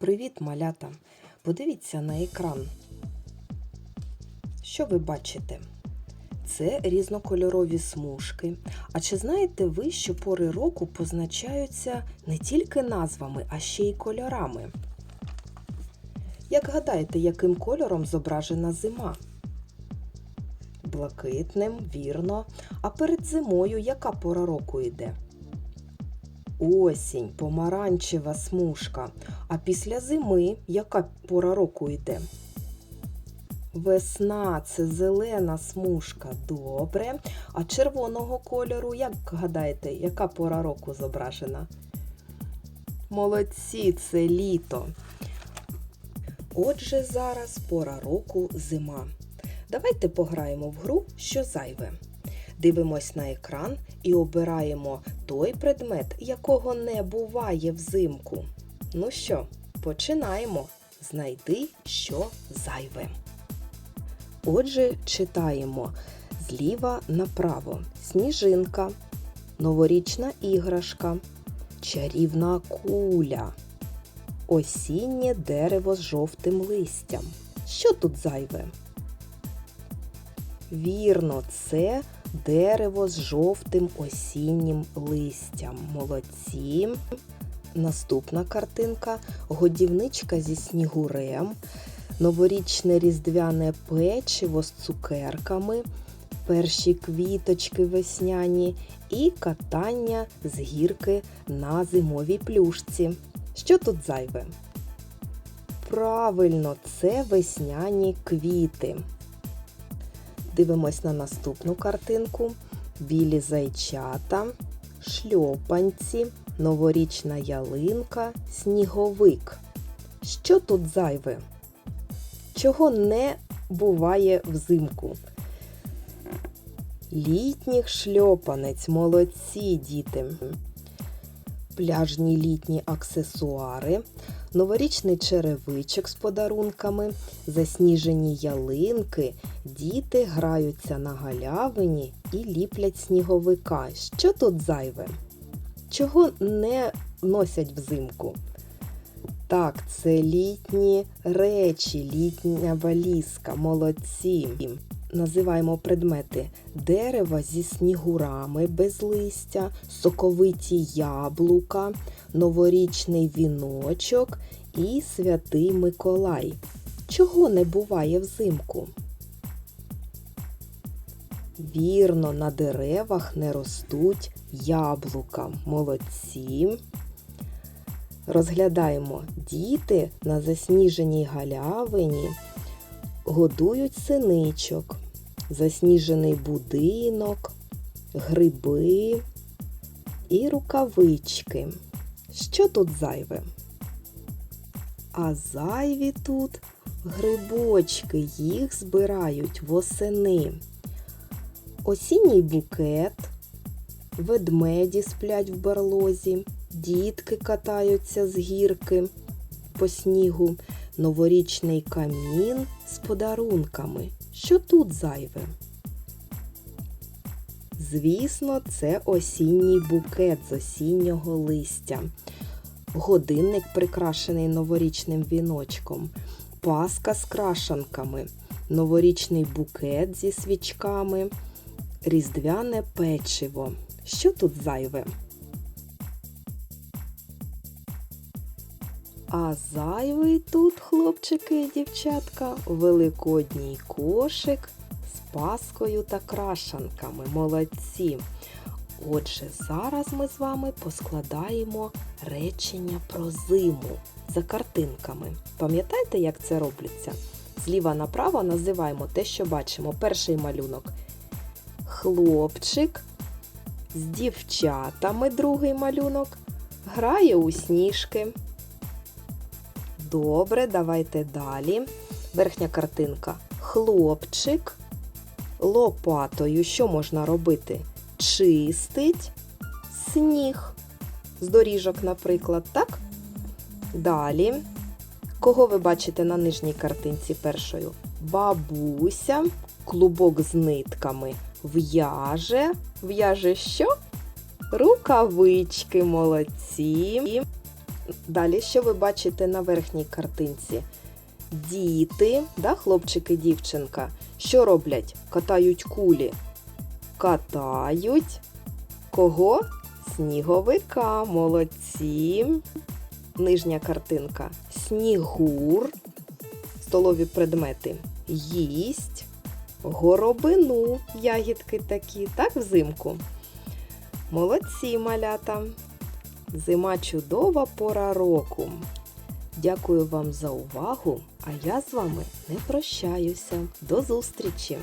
Привіт, малята! Подивіться на екран. Що ви бачите? Це різнокольорові смужки. А чи знаєте ви, що пори року позначаються не тільки назвами, а ще й кольорами? Як гадаєте, яким кольором зображена зима? Блакитним, вірно. А перед зимою яка пора року йде? Осінь, помаранчева смужка. А після зими яка пора року йде? Весна це зелена смужка. Добре. А червоного кольору, як гадаєте, яка пора року зображена? Молодці, це літо. Отже, зараз пора року зима. Давайте пограємо в гру, що зайве. Дивимось на екран і обираємо той предмет, якого не буває взимку. Ну що, починаємо. Знайди, що зайве. Отже, читаємо зліва направо. Сніжинка, новорічна іграшка, чарівна куля, осіннє дерево з жовтим листям. Що тут зайве? Вірно, це дерево з жовтим осіннім листям. Молодці. Наступна картинка годівничка зі снігурем, новорічне різдвяне печиво з цукерками, перші квіточки весняні і катання з гірки на зимовій плюшці. Що тут зайве? Правильно, це весняні квіти. Дивимось на наступну картинку. Білі зайчата, шльопанці, новорічна ялинка, сніговик. Що тут зайве? Чого не буває взимку? Літніх шльопанець, молодці діти. Пляжні літні аксесуари, новорічний черевичок з подарунками, засніжені ялинки, діти граються на галявині і ліплять сніговика. Що тут зайве? Чого не носять взимку? Так, це літні речі, літня валізка, молодці. Називаємо предмети дерева зі снігурами без листя, соковиті яблука, новорічний віночок і святий Миколай. Чого не буває взимку? Вірно, на деревах не ростуть яблука. Молодці. Розглядаємо діти на засніженій галявині годують синичок, засніжений будинок, гриби і рукавички. Що тут зайве? А зайві тут грибочки, їх збирають восени. Осінній букет, ведмеді сплять в барлозі, дітки катаються з гірки по снігу, новорічний камін з подарунками. Що тут зайве? Звісно, це осінній букет з осіннього листя, годинник, прикрашений новорічним віночком, паска з крашанками, новорічний букет зі свічками, різдвяне печиво. Що тут зайве? А зайвий тут, хлопчики і дівчатка, великодній кошик з паскою та крашанками. Молодці! Отже, зараз ми з вами поскладаємо речення про зиму за картинками. Пам'ятаєте, як це робиться? Зліва направо називаємо те, що бачимо. Перший малюнок хлопчик з дівчатами, другий малюнок, грає у сніжки. Добре, давайте далі. Верхня картинка. Хлопчик лопатою. Що можна робити? Чистить сніг. З доріжок, наприклад, так? Далі. Кого ви бачите на нижній картинці першою? Бабуся, клубок з нитками. В'яже. В'яже що? Рукавички молодці. Далі, що ви бачите на верхній картинці? Діти, да, хлопчик і дівчинка, що роблять? Катають кулі. Катають кого? Сніговика, молодці. Нижня картинка. Снігур. Столові предмети. Їсть. Горобину. Ягідки такі, так, взимку. Молодці, малята. Зима чудова пора року. Дякую вам за увагу, а я з вами не прощаюся. До зустрічі!